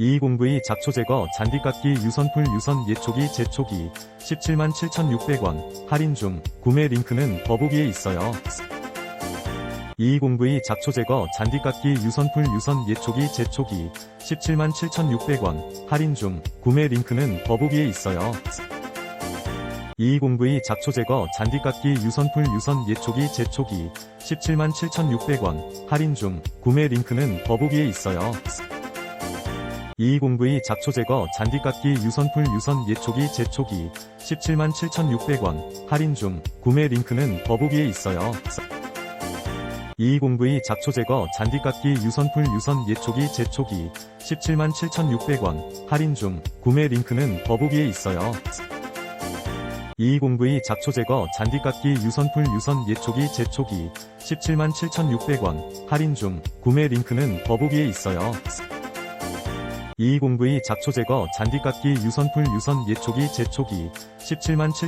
2209V 잡초 제거 잔디깎기 유선풀 유선 예초기 제초기 17만 7,600원 할인 중 구매 링크는 더보기에 있어요. 2209V 잡초 제거 잔디깎기 유선풀 유선 예초기 제초기 17만 7,600원 할인 중 구매 링크는 더보기에 있어요. 2209V 잡초 제거 잔디깎기 유선풀 유선 예초기 제초기 17만 7,600원 할인 중 구매 링크는 더보기에 있어요. 2209V 잡초 제거 잔디깎기 유선풀 유선 예초기 제초기 17만 7,600원 할인 중 구매 링크는 더보기에 있어요. 2209V 잡초 제거 잔디깎기 유선풀 유선 예초기 제초기 17만 7,600원 할인 중 구매 링크는 더보기에 있어요. 2209V 잡초 제거 잔디깎기 유선풀 유선 예초기 제초기 17만 7,600원 할인 중 구매 링크는 더보기에 있어요. 2209V 잡초 제거 잔디깎기 유선풀 유선 예초기 제초기 17만 7